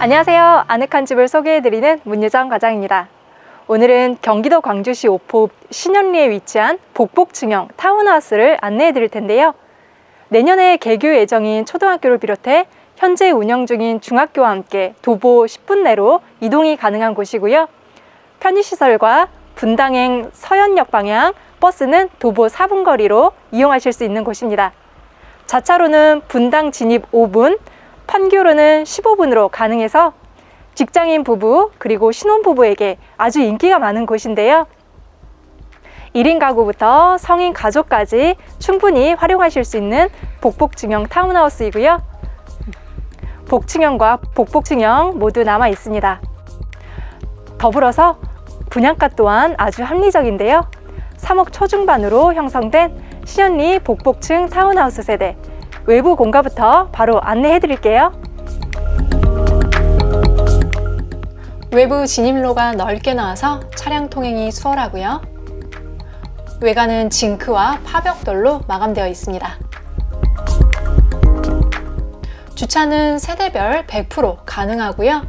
안녕하세요. 아늑한 집을 소개해드리는 문유정 과장입니다. 오늘은 경기도 광주시 오포 신현리에 위치한 복복층형 타운하우스를 안내해드릴 텐데요. 내년에 개교 예정인 초등학교를 비롯해 현재 운영 중인 중학교와 함께 도보 10분 내로 이동이 가능한 곳이고요. 편의시설과 분당행 서현역 방향 버스는 도보 4분 거리로 이용하실 수 있는 곳입니다. 자차로는 분당 진입 5분, 판교로는 15분으로 가능해서 직장인 부부 그리고 신혼부부에게 아주 인기가 많은 곳인데요. 1인 가구부터 성인 가족까지 충분히 활용하실 수 있는 복복층형 타운하우스이고요. 복층형과 복복층형 모두 남아 있습니다. 더불어서 분양가 또한 아주 합리적인데요. 3억 초중반으로 형성된 신현리 복복층 타운하우스 세대 외부 공가부터 바로 안내해 드릴게요. 외부 진입로가 넓게 나와서 차량 통행이 수월하고요. 외관은 징크와 파벽돌로 마감되어 있습니다. 주차는 세대별 100% 가능하고요.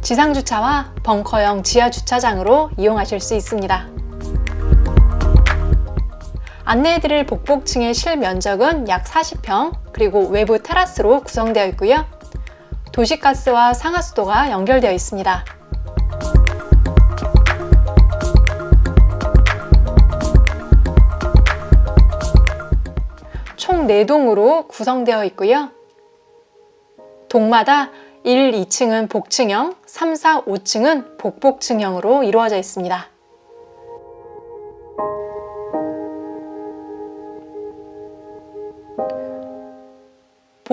지상 주차와 벙커형 지하 주차장으로 이용하실 수 있습니다. 안내해드릴 복복층의 실면적은 약 40평, 그리고 외부 테라스로 구성되어 있고요. 도시가스와 상하수도가 연결되어 있습니다. 총 4동으로 구성되어 있고요. 동마다 1, 2층은 복층형, 3, 4, 5층은 복복층형으로 이루어져 있습니다.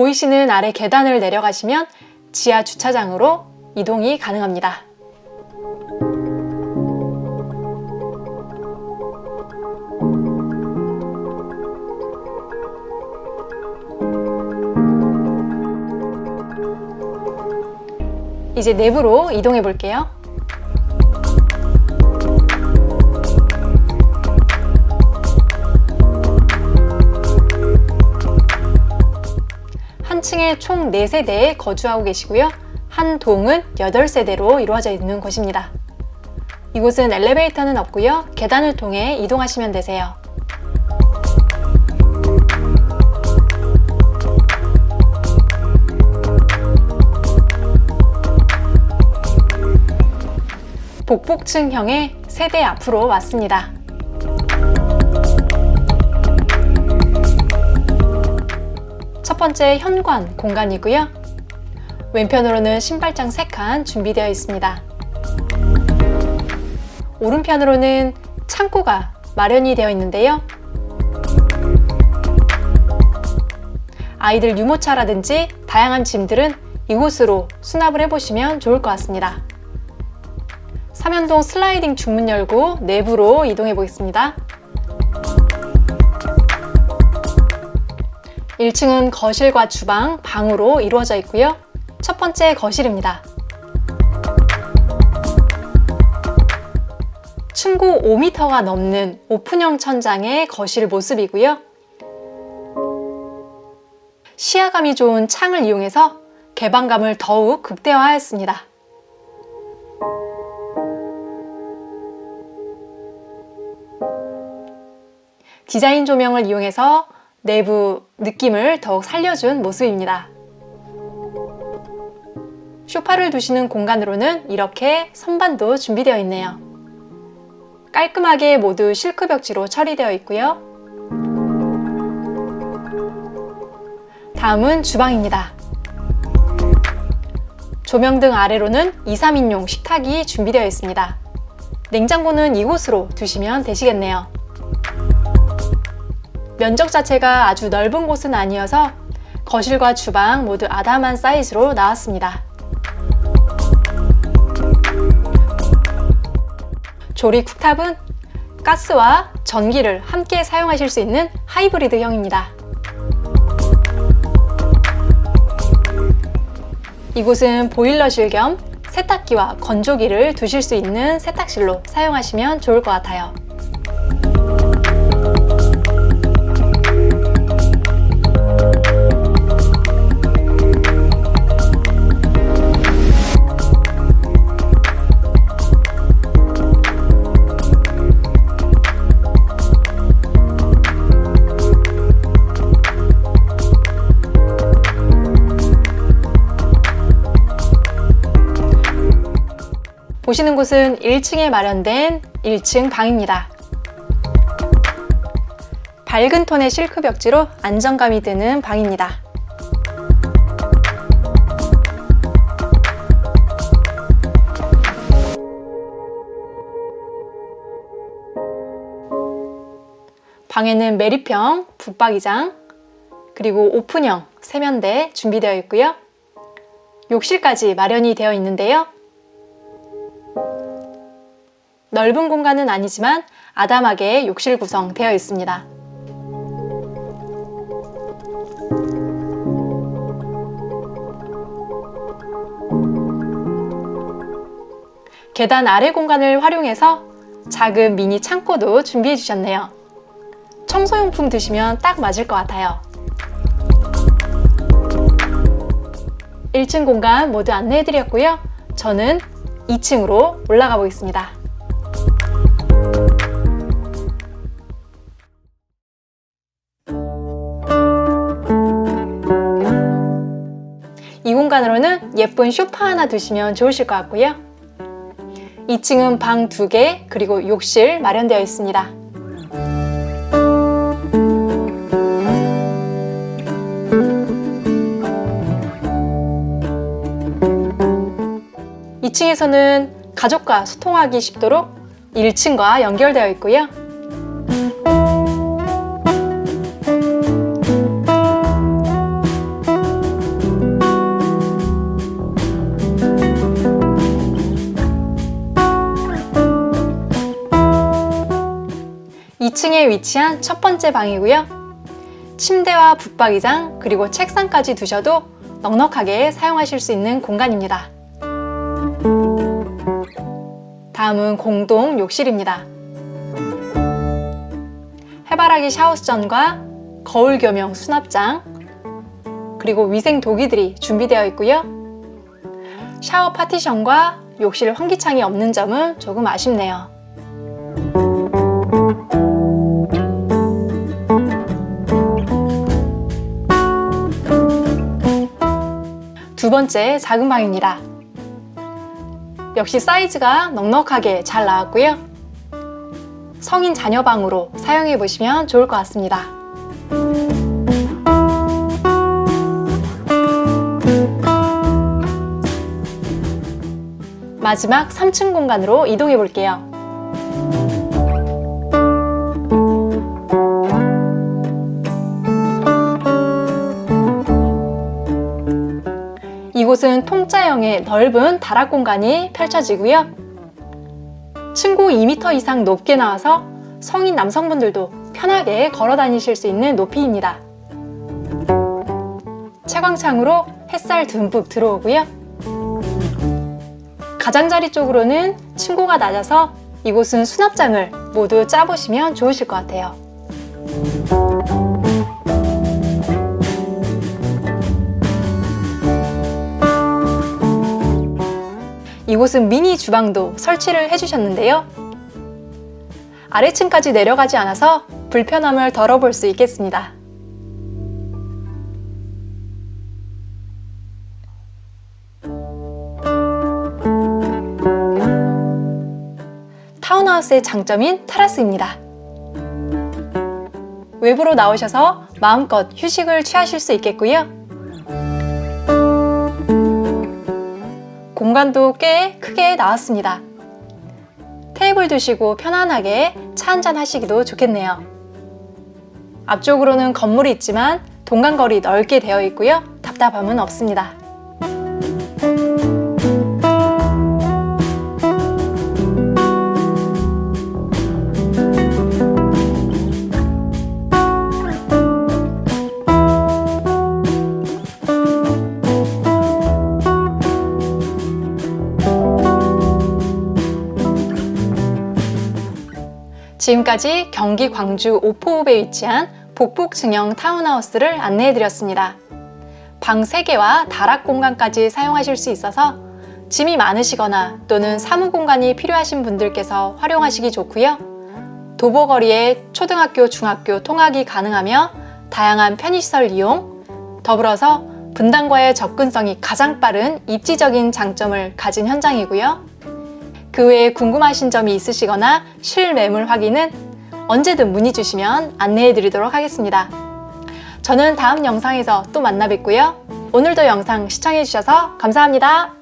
보이시는 아래 계단을 내려가시면 지하 주차장으로 이동이 가능합니다. 이제 내부로 이동해 볼게요. 한 층에 총 4세대에 거주하고 계시고요. 한 동은 8세대로 이루어져 있는 곳입니다. 이곳은 엘리베이터는 없고요. 계단을 통해 이동하시면 되세요. 복복층형의 세대 앞으로 왔습니다. 첫 번째 현관 공간이고요. 왼편으로는 신발장 3칸 준비되어 있습니다. 오른편으로는 창고가 마련이 되어 있는데요. 아이들 유모차라든지 다양한 짐들은 이곳으로 수납을 해보시면 좋을 것 같습니다. 삼연동 슬라이딩 중문 열고 내부로 이동해 보겠습니다. 1층은 거실과 주방, 방으로 이루어져 있고요. 첫 번째 거실입니다. 층고 5m가 넘는 오픈형 천장의 거실 모습이고요. 시야감이 좋은 창을 이용해서 개방감을 더욱 극대화하였습니다. 디자인 조명을 이용해서 내부 느낌을 더욱 살려준 모습입니다. 쇼파를 두시는 공간으로는 이렇게 선반도 준비되어 있네요. 깔끔하게 모두 실크 벽지로 처리되어 있고요. 다음은 주방입니다. 조명 등 아래로는 2, 3인용 식탁이 준비되어 있습니다. 냉장고는 이곳으로 두시면 되시겠네요. 면적 자체가 아주 넓은 곳은 아니어서 거실과 주방 모두 아담한 사이즈로 나왔습니다. 조리 쿡탑은 가스와 전기를 함께 사용하실 수 있는 하이브리드형입니다. 이곳은 보일러실 겸 세탁기와 건조기를 두실 수 있는 세탁실로 사용하시면 좋을 것 같아요. 보시는 곳은 1층에 마련된 1층 방입니다. 밝은 톤의 실크 벽지로 안정감이 드는 방입니다. 방에는 메리평, 붙박이장, 그리고 오픈형 세면대 준비되어 있고요. 욕실까지 마련이 되어 있는데요. 넓은 공간은 아니지만 아담하게 욕실 구성되어 있습니다. 계단 아래 공간을 활용해서 작은 미니 창고도 준비해 주셨네요. 청소용품 드시면 딱 맞을 것 같아요. 1층 공간 모두 안내해 드렸고요. 저는 2층으로 올라가 보겠습니다. 공간으로는 예쁜 소파 하나 두시면 좋으실 것 같고요. 2층은 방 2개, 그리고 욕실 마련되어 있습니다. 2층에서는 가족과 소통하기 쉽도록 1층과 연결되어 있고요. 이층에 위치한 첫 번째 방이고요. 침대와 붙박이장 그리고 책상까지 두셔도 넉넉하게 사용하실 수 있는 공간입니다. 다음은 공동 욕실입니다. 해바라기 샤워수전과 거울 겸용 수납장, 그리고 위생 도기들이 준비되어 있고요. 샤워 파티션과 욕실 환기창이 없는 점은 조금 아쉽네요. 두 번째 작은 방입니다. 역시 사이즈가 넉넉하게 잘 나왔고요. 성인 자녀 방으로 사용해 보시면 좋을 것 같습니다. 마지막 3층 공간으로 이동해 볼게요. 곳은 통짜형의 넓은 다락 공간이 펼쳐지고요. 층고 2m 이상 높게 나와서 성인 남성분들도 편하게 걸어 다니실 수 있는 높이입니다. 채광창으로 햇살 듬뿍 들어오고요. 가장자리 쪽으로는 층고가 낮아서 이곳은 수납장을 모두 짜보시면 좋으실 것 같아요. 이곳은 미니 주방도 설치를 해주셨는데요. 아래층까지 내려가지 않아서 불편함을 덜어볼 수 있겠습니다. 타운하우스의 장점인 테라스입니다. 외부로 나오셔서 마음껏 휴식을 취하실 수 있겠고요. 공간도 꽤 크게 나왔습니다. 테이블 두시고 편안하게 차 한잔 하시기도 좋겠네요. 앞쪽으로는 건물이 있지만 동간거리 넓게 되어 있고요. 답답함은 없습니다. 지금까지 경기 광주 오포읍에 위치한 복복층형 타운하우스를 안내해드렸습니다. 방 3개와 다락 공간까지 사용하실 수 있어서 짐이 많으시거나 또는 사무 공간이 필요하신 분들께서 활용하시기 좋고요. 도보거리에 초등학교, 중학교 통학이 가능하며 다양한 편의시설 이용, 더불어서 분당과의 접근성이 가장 빠른 입지적인 장점을 가진 현장이고요. 그 외에 궁금하신 점이 있으시거나 실매물 확인은 언제든 문의 주시면 안내해 드리도록 하겠습니다. 저는 다음 영상에서 또 만나 뵙고요. 오늘도 영상 시청해 주셔서 감사합니다.